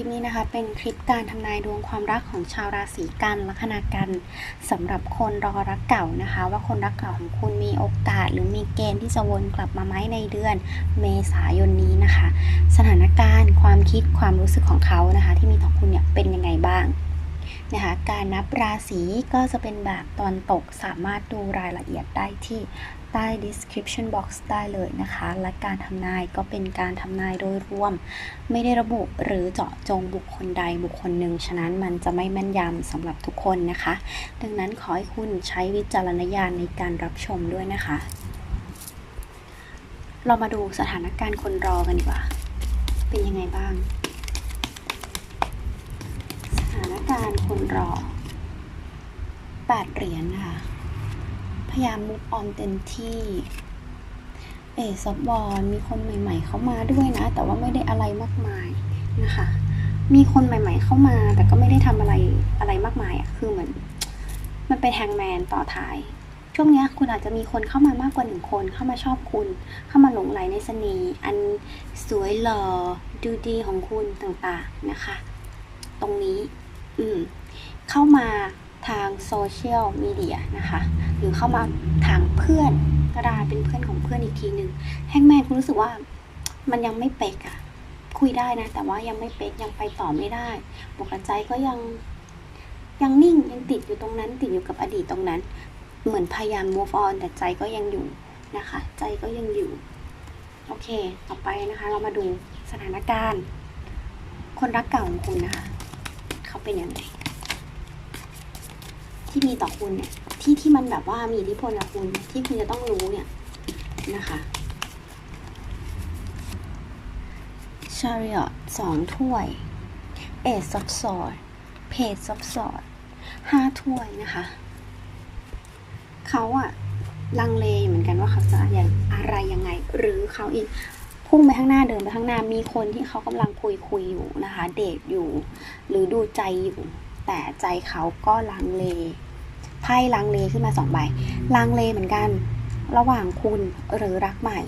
ลิปนี้นะคะ เป็นคลิปการทำนายดวงความรักของชาวราศีกันลัคนากันสำหรับคนรอรักเก่านะคะ ว่าคนรักเก่าของคุณมีโอกาส หรือมีเกณฑ์ที่จะวนกลับมาไหมในเดือน เมษายนนี้นะคะ สถานการณ์ ความคิดความรู้สึกของเขานะคะ ที่มีต่อคุณเนี่ยเป็นยังไงบ้าง นะคะการนับราศีก็จะเป็นแบบตอนตกสามารถดูรายละเอียดได้ที่ใต้ description box ได้เลยนะคะ และการทำนายก็เป็นการทำนายโดยรวม ไม่ได้ระบุหรือเจาะจงบุคคลใดบุคคลหนึ่ง ฉะนั้นมันจะไม่แม่นยำสำหรับทุกคนนะคะ ดังนั้นขอให้คุณใช้วิจารณญาณในการรับชมด้วยนะคะ เรามาดูสถานการณ์คนรอกันดีกว่า เป็นยังไงบ้าง สถาน การคนรอแปดเหรียญค่ะ พยายามมุกออนเต็มที่ เอซับบอลมีคนใหม่ ๆ เข้ามาด้วยนะ แต่ว่าไม่ได้อะไรมากมายนะคะ มีคนใหม่ ๆ เข้ามา แต่ก็ไม่ได้ทำอะไรอะไรมากมายอะ่ะ คือเหมือนมันเป็นแฮงแมนต่อท้าย ช่วงนี้คุณอาจจะมีคนเข้ามามากกว่าหนึ่งคน เข้ามาชอบคุณ เข้ามาหลงไหลในเสน่ห์อันสวยหล่อดูดีของคุณต่างๆนะคะ ตรงนี้ เข้ามาทางโซเชียลมีเดียนะคะ หรือเข้ามาทางเพื่อนก็ได้เป็นเพื่อนของเพื่อนอีกทีหนึ่งแฮงแมนคุณรู้สึกว่ามันยังไม่เป๊กอะคุยได้นะ แต่ว่ายังไม่เป๊กยังไปต่อไม่ได้บวกกับใจก็ยังยังนิ่งยังติดอยู่ตรงนั้น ติดอยู่กับอดีตตรงนั้น เหมือนพยายาม move on แต่ใจก็ยังอยู่นะคะ ใจก็ยังอยู่ โอเค ต่อไปนะคะ เรามาดูสถานการณ์ คนรักเก่าของคุณนะคะ เขาเป็นยังไงที่มีต่อคุณเนี่ยที่ที่มันแบบว่ามีอิทธิพลกับคุณที่คุณจะต้องรู้เนี่ยนะคะชาริอตสองถ้วยเอซซับซอดเพจซับซอดห้าถ้วยนะคะ เขาอะลังเลเหมือนกันว่าเขาจะอย่างอะไรยังไง หรือเขาเอง พุ่งไปข้างหน้าเดินไปข้างหน้ามีคนที่เขากำลังคุยคุยอยู่นะคะ เดทอยู่ หรือดูใจอยู่ แต่ใจเขาก็ลังเลไพ่ลังเลขึ้นมาสองใบลังเลเหมือนกัน ระหว่างคุณหรือรักใหม่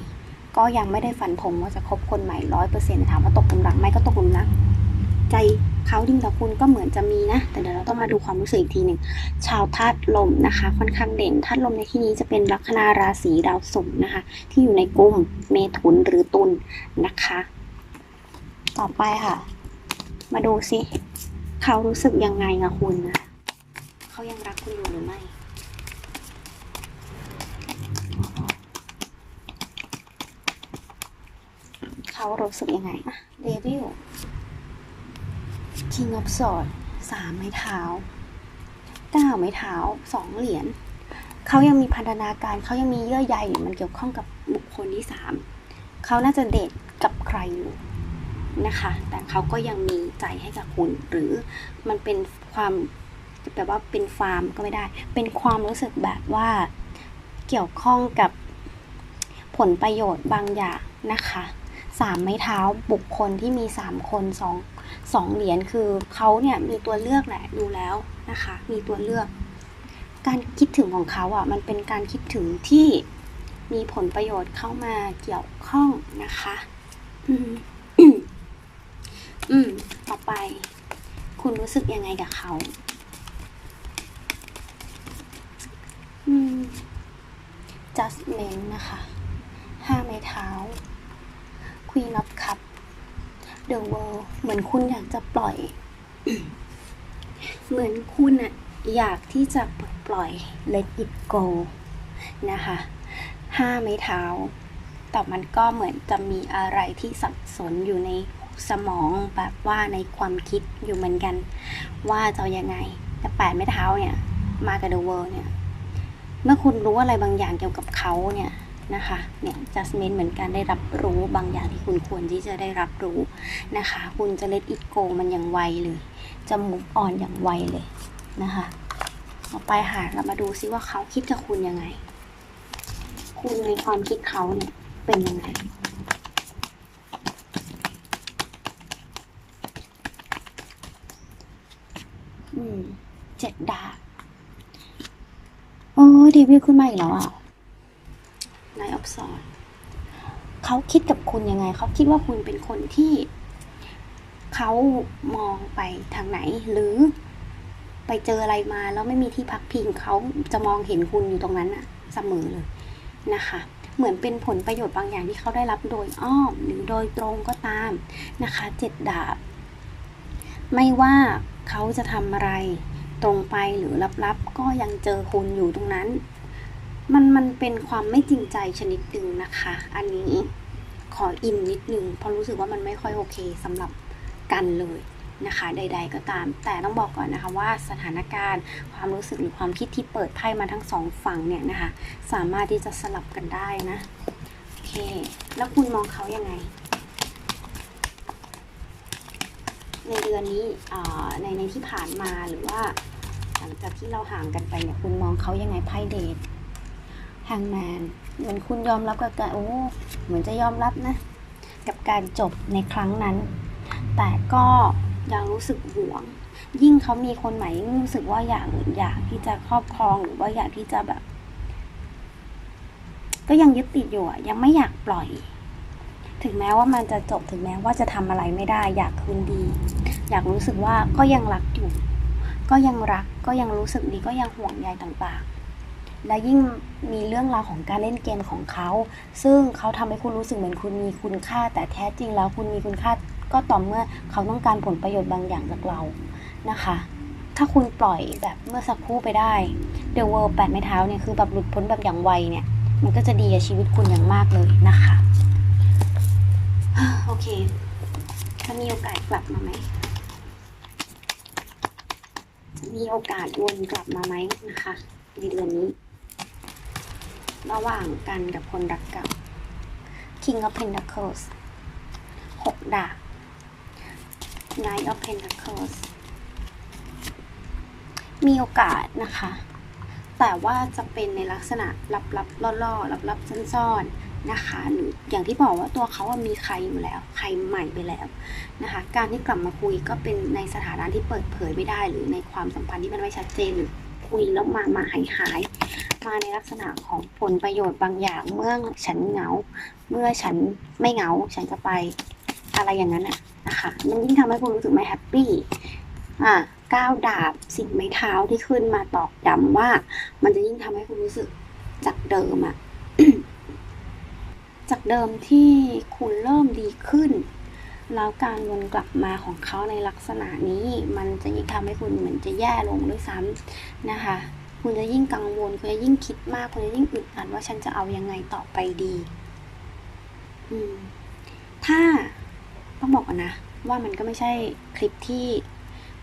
ก็ยังไม่ได้ฟันธงว่าจะคบคนใหม่ร้อยเปอร์เซ็นต์ถามว่าตกหลุมรักไหมก็ตกหลุมรัก ใจเขาดิ้งต่อคุณก็เหมือนจะมีนะ แต่เดี๋ยวเราต้องมาดูความรู้สึกอีกทีหนึ่งชาวธาตุลมนะคะ ค่อนข้างเด่นธาตุลมในที่นี้จะเป็นลัคนาราศีดาวศุกร์นะคะ ที่อยู่ในกลุ่มเมถุนหรือตุลนะคะ ต่อไปค่ะ มาดูสิเขารู้สึกยังไงกับคุณนะเขายังรักคุณอยู่หรือไม่เขารู้สึกยังไงอะเดวิล King of Swords สามไม้เท้าเก้าไม้เท้าสองเหรียญเขายังมีพันธนาการเขายังมีเยื่อใยหรือมันเกี่ยวข้องกับบุคคลที่สามเขาน่าจะเดทกับใครอยู่นะคะ แต่เขาก็ยังมีใจให้กับคุณ หรือมันเป็นความแบบว่าเป็นฟาร์มก็ไม่ได้ เป็นความรู้สึกแบบว่าเกี่ยวข้องกับผลประโยชน์บางอย่างนะคะสามไม้เท้าบุคคลที่มีสามคนสอง สองเหรียญคือเขาเนี่ยมีตัวเลือกแหละดูแล้วนะคะ มีตัวเลือก การคิดถึงของเขาอะมันเป็นการคิดถึงที่มีผลประโยชน์เข้ามาเกี่ยวข้องนะคะ อืมอืมต่อไป คุณรู้สึกยังไงกับเขาอืม judgment นะคะห้าไม้เท้า Queen of The World เหมือนคุณอยากจะปล่อย เหมือนคุณอะอยากที่จะปลดปล่อย let it go นะคะห้าไม้เท้า แต่มันก็เหมือนจะมีอะไรที่สับสนอยู่ในสมองแบบว่าในความคิดอยู่เหมือนกัน ว่าจะยังไง แต่แปดไม้เท้าเนี่ย มากับ The World เนี่ย เมื่อคุณรู้อะไรบางอย่างเกี่ยวกับเขาเนี่ย นะคะเนี่ย judgment เหมือนกันได้รับรู้บางอย่างที่คุณควรที่จะได้รับรู้นะคะ คุณจะ let it go มันอย่างไวเลยจะ move on อย่างไวเลยนะคะต่อไปค่ะเรามาดูซิว่าเขาคิดกับคุณยังไง คุณในความคิดเขาเนี่ยเป็นยังไงอืมเจ็ดดาโอ้ยเดวิดขึ้นมาอีกแล้วอะ บซอน เขาคิดกับคุณยังไง เขาคิดว่าคุณเป็นคนที่เขาเขามองไปทางไหน หรือไปเจออะไรมาแล้วไม่มีที่พักพิงเขาจะมองเห็นคุณอยู่ตรงนั้นอะเสมอเลยนะคะ เหมือนเป็นผลประโยชน์บางอย่างที่เขาได้รับโดยอ้อม หรือโดยตรงก็ตามนะคะเจ็ดดาบ ไม่ว่าเขาจะทำอะไรตรงไปหรือลับๆก็ยังเจอคุณอยู่ตรงนั้น มันมันเป็นความไม่จริงใจชนิดหนึ่งนะคะ อันนี้ขออินนิดนึงเพราะรู้สึกว่ามันไม่ค่อยโอเคสำหรับกันเลยนะคะ ใด ๆ ก็ตาม แต่ต้องบอกก่อนนะคะว่าสถานการณ์ความรู้สึกหรือความคิดที่เปิดไพ่มาทั้งสองฝั่งเนี่ยนะคะ สามารถที่จะสลับกันได้นะโอเค แล้วคุณมองเขายังไง ในเดือนนี้ในในที่ผ่านมาหรือว่า หลังจากที่เราห่างกันไปเนี่ยคุณมองเขายังไงไพ่เดท แฮงแมนเหมือนคุณยอมรับกับการโอ้เหมือนจะยอมรับนะ กับการจบในครั้งนั้น แต่ก็ยังรู้สึกหวง ยิ่งเขามีคนใหม่ยิ่งรู้สึกว่าอยากอยากที่จะครอบครองหรือว่าอยากที่จะแบบ ก็ยังยึดติดอยู่ยังไม่อยากปล่อย ถึงแม้ว่ามันจะจบถึงแม้ว่าจะทำอะไรไม่ได้ อยากคืนดี อยากรู้สึกว่าก็ยังรักอยู่ ก็ยังรักก็ยังรู้สึกดีก็ยังห่วงใยต่างๆ และยิ่งมีเรื่องราวของการเล่นเกมของเขา ซึ่งเขาทำให้คุณรู้สึกเหมือนคุณมีคุณค่า แต่แท้จริงแล้วคุณมีคุณค่าก็ต่อเมื่อเขาต้องการผลประโยชน์บางอย่างจากเรานะคะ ถ้าคุณปล่อยแบบเมื่อสักครู่ไปได้ The World แปดไม้เท้าเนี่ยคือแบบหลุดพ้นแบบอย่างไวเนี่ยมันก็จะดีกับชีวิตคุณอย่างมากเลยนะคะโอเคจะมีโอกาสกลับมาไหมจะมีโอกาสวนกลับมาไหมนะคะ ในเดือนนี้ ระหว่างกันกับคนรักเก่า King of Pentacles หกดาบ Knight of Pentacles มีโอกาสนะคะ แต่ว่าจะเป็นในลักษณะลับๆล่อๆลับๆซ่อนๆนะคะ หรืออย่างที่บอกว่าตัวเขาอะมีใครอยู่แล้ว ใครใหม่ไปแล้วนะคะ การที่กลับมาคุยก็เป็นในสถานะที่เปิดเผยไม่ได้ หรือในความสัมพันธ์ที่มันไม่ชัดเจนหรือคุยแล้วมามาหายหาย มาในลักษณะของผลประโยชน์บางอย่าง เมื่อฉันเหงา เมื่อฉันไม่เหงา ฉันจะไปอะไรอย่างนั้นอะนะคะมันยิ่งทำให้คุณรู้สึกไม่แฮปปี้อะก้าวดาบสิ่งไม้เท้าที่ขึ้นมาตอกย้ำว่า มันจะยิ่งทำให้คุณรู้สึกจากเดิมอะจากเดิมที่คุณเริ่มดีขึ้น แล้วการวนกลับมาของเขาในลักษณะนี้ มันจะยิ่งทำให้คุณเหมือนจะแย่ลงด้วยซ้ำนะคะ คุณจะยิ่งกังวล คุณจะยิ่งคิดมาก คุณจะยิ่งอึดอัดว่าฉันจะเอายังไงต่อไปดี อืม ถ้าต้องบอกก่อนนะ ว่ามันก็ไม่ใช่คลิปที่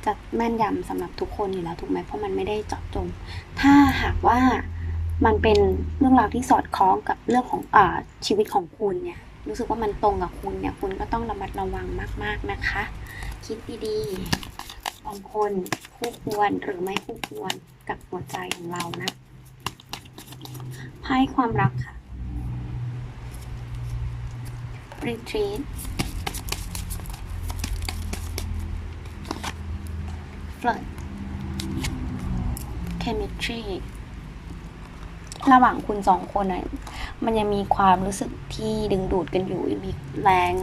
จะแม่นยำสำหรับทุกคนอยู่แล้วถูกไหมเพราะมันไม่ได้เจาะจง ถ้าหากว่ามันเป็นเรื่องราวที่สอดคล้องกับเรื่องของอชีวิตของคุณเนี่ย รู้สึกว่ามันตรงกับคุณเนี่ย คุณก็ต้องระมัดระวังมาก ๆนะคะ คิดดีๆ บางคนคู่ควรหรือไม่คู่ควรกับหัวใจของเรานะไพ่ความรักค่ะ retreat flirt chemistry ระหว่างคุณสองคนน่ะมันยังมีความรู้สึกที่ดึงดูดกันอยู่มีแรง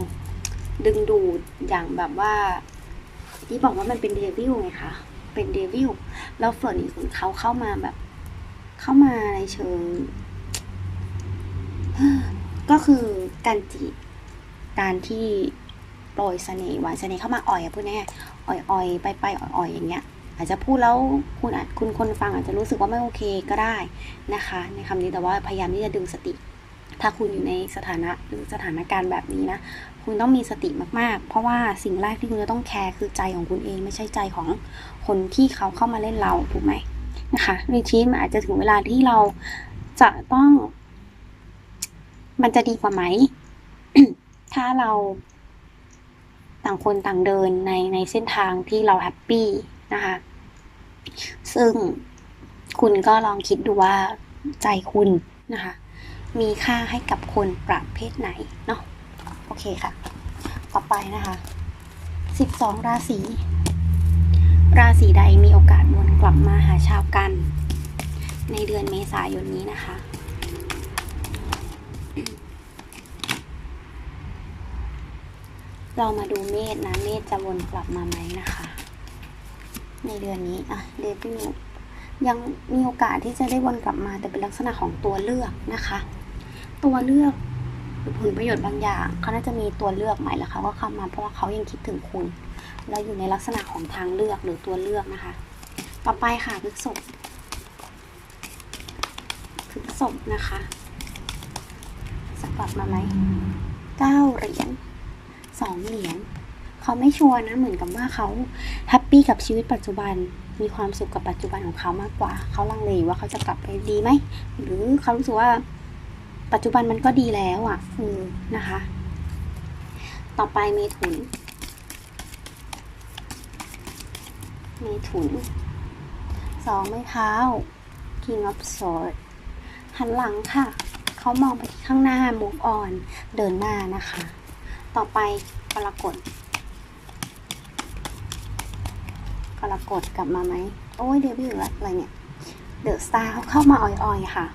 ดึงดูดอย่างแบบว่า ที่บอกว่ามันเป็นเดวิลไงคะ เป็นเดวิลแล้วเฟิร์นอีกคนเขาเข้ามาแบบ เข้ามาในเชิง ก็คือการจีบการที่โปรยเสน่ห์หวานเสน่ห์เข้ามาอ่อยอะพูดง่ายๆอ่อยๆไปๆอ่อยๆอย่างเงี้ย อาจจะพูดแล้วคุณอาจคุณคนฟังอาจจะรู้สึกว่าไม่โอเคก็ได้นะคะ ในคำนี้แต่ว่าพยายามที่จะดึงสติ ถ้าคุณอยู่ในสถานะหรือสถานการณ์แบบนี้นะ คุณต้องมีสติมากๆ เพราะว่าสิ่งแรกที่คุณจะต้องแคร์คือใจของคุณเองไม่ใช่ใจของคนที่เขาเข้ามาเล่นเราถูกไหมนะคะรีทีมันอาจจะถึงเวลาที่เราจะต้อง มันจะดีกว่าไหม ถ้าเราต่างคนต่างเดินในในเส้นทางที่เราแฮปปี้นะคะ ซึ่งคุณก็ลองคิดดูว่าใจคุณนะคะ มีค่าให้กับคนประเภทไหนเนาะโอเคค่ะ ต่อไปนะคะ 12 ราศี ราศีใดมีโอกาสวนกลับมาหาชาวกัน ในเดือนเมษายนนี้นะคะเรามาดูเมษนะ เมษจะวนกลับมาไหมนะคะ ในเดือนนี้อะเดบิวยังมีโอกาสที่จะได้วนกลับมาแต่เป็นลักษณะของตัวเลือกนะคะ ตัวเลือกหรือผลประโยชน์บางอย่างเขาน่าจะมีตัวเลือกใหม่แล้วเขาก็เข้ามาเพราะว่าเขายังคิดถึงคุณ และอยู่ในลักษณะของทางเลือกหรือตัวเลือกนะคะ ต่อไปค่ะพฤกษบพฤกษบนะคะจะกลับมาไหมเก้าเหรียญสองเหรียญเขาไม่ชัวร์นะเหมือนกับว่าเขาแฮปปี้กับชีวิตปัจจุบันมีความสุขกับปัจจุบันของเขามากกว่า เขาลังเลว่าเขาจะกลับไปดีไหมหรือเขารู้สึกว่า ปัจจุบันมันก็ดีแล้วอะเออนะคะ ต่อไปเมถุน เมถุน สองไม้เท้า King of Swords หันหลังค่ะ เขามองไปที่ข้างหน้า move on เดินหน้านะคะ ต่อไปกรกฎกรกฎกลับมาไหม โอ้ยเดวิลอะไรเนี่ย เดอะสตาร์เขาเข้ามาอ่อยๆค่ะ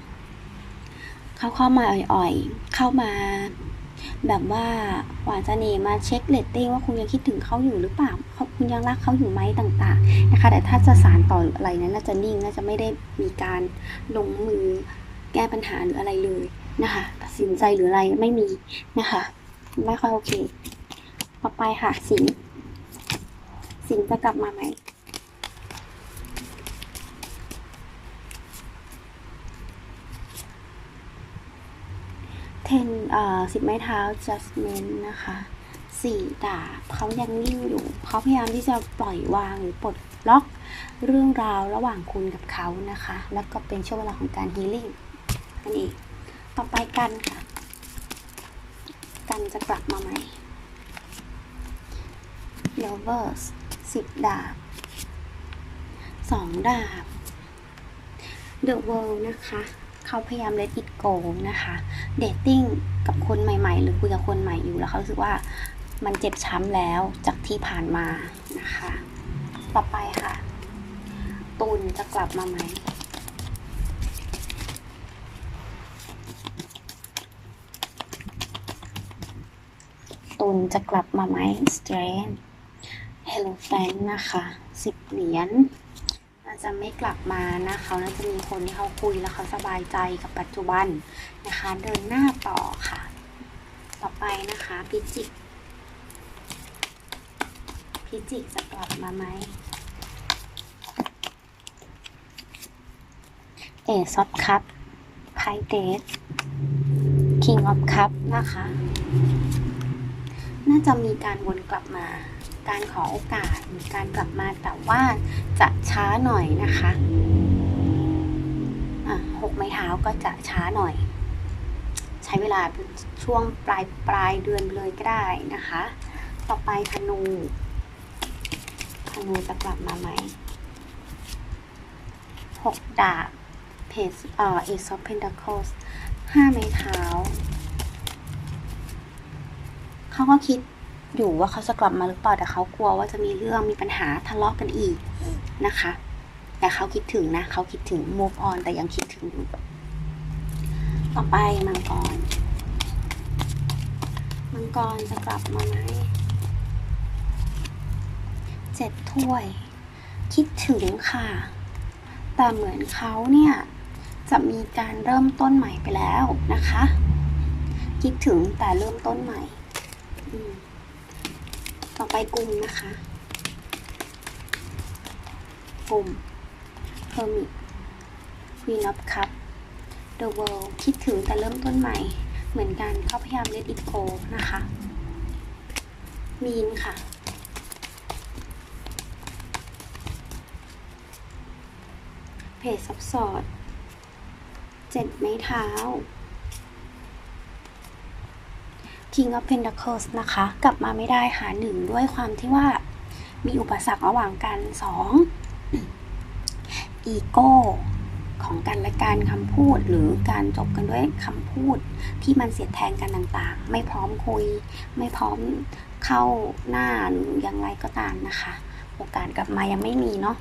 เขาเข้ามาอ่อยๆ เข้ามา แบบว่าหวานเสน่ห์มาเช็คเลตติ้งว่าคุณยังคิดถึงเขาอยู่หรือเปล่าเขาคุณยังรักเขาอยู่ไหมต่าง ๆ นะคะ แต่ถ้าจะสารต่ออะไรนั้นน่าจะนิ่งน่าจะไม่ได้มีการลงมือแก้ปัญหาหรืออะไรเลยนะคะตัดสินใจหรืออะไรไม่มีนะคะ ไม่ค่อยโอเค ต่อไปค่ะสิงสิงจะกลับมาไหม เทนเอ่อสิบไม้เท้า judgment นะคะสี่ดาบเขายังนิ่งอยู่เขาพยายามที่จะปล่อยวางหรือปลดล็อกเรื่องราวระหว่างคุณกับเขานะคะ แล้วก็เป็นช่วงเวลาของการ healing นั่นเองต่อไปกันค่ะ กันจะกลับมาไหม lovers สิบดาบสองดาบ the world นะคะ เขาพยายาม let it go นะคะเดทติ้งกับคนใหม่ ๆ หรือคุยกับคนใหม่อยู่แล้วเขารู้สึกว่ามันเจ็บช้ำแล้วจากที่ผ่านมานะคะ ต่อไปค่ะตุลจะกลับมาไหมตุลจะกลับมาไหม strength hello friend นะคะสิบเหรียญาจะไม่กลับมานะเขาน่าจะมีคนที่เขาคุยแล้วเขาสบายใจกับปัจจุบันนะคะ เดินหน้าต่อค่ะ ต่อไปนะคะพิจิกพิจิกจะกลับมาไหมเอซอฟคัพไพเดสคิงออฟคัพนะคะ น่าจะมีการวนกลับมา การขอโอกาสมีการกลับมาแต่ว่าจะช้าหน่อยนะคะหกไม้เท้าก็จะช้าหน่อย ใช้เวลาช่วงปลายปลายเดือนเลยก็ได้นะคะ ต่อไปธนูธนูจะกลับมาไหมหกดาบเพจเอ่อ Ace of Pentacles ห้าไม้เท้า เขาก็คิดอยู่ว่าเขาจะกลับมาหรือเปล่าแต่เขากลัวว่าจะมีเรื่องมีปัญหาทะเลาะกันอีกนะคะ แต่เขาคิดถึงนะเขาคิดถึง move on แต่ยังคิดถึงอยู่ต่อไปมังกร มังกรจะกลับมาไหมเจ็ดถ้วย คิดถึงค่ะ แต่เหมือนเขาเนี่ยจะมีการเริ่มต้นใหม่ไปแล้วนะคะ คิดถึงแต่เริ่มต้นใหม่ ต่อไปกลุ่มนะคะกลุ่ม Hermit Queen of Cup The World คิดถึงแต่เริ่มต้นใหม่ เหมือนกันเขาพยายาม let it go นะคะมีนค่ะ เพจซับสอดเจ็ดไม้เท้า King of Pentacles นะคะ กลับมาไม่ได้ค่ะหนึ่งด้วยความที่ว่ามีอุปสรรคระหว่างกันสองอีโก้ของกันและการคำพูดหรือการจบกันด้วยคำพูดที่มันเสียดแทงกันต่างๆ ไม่พร้อมคุย ไม่พร้อมเข้าหน้าหรือยังไงก็ตามนะคะ โอกาสกลับมายังไม่มีเนาะ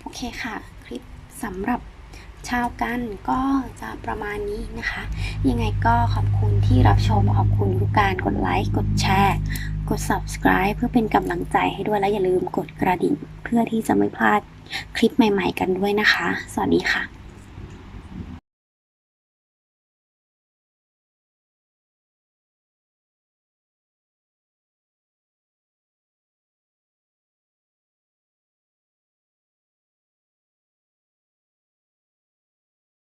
โอเคค่ะ คลิปสำหรับ ชาวกันก็จะประมาณนี้นะคะ ยังไงก็ขอบคุณที่รับชมขอบคุณทุกการกดไลค์กดแชร์ กด subscribe เพื่อเป็นกำลังใจให้ด้วยและอย่าลืมกดกระดิ่ง เพื่อที่จะไม่พลาดคลิปใหม่ ๆ กันด้วยนะคะ สวัสดีค่ะ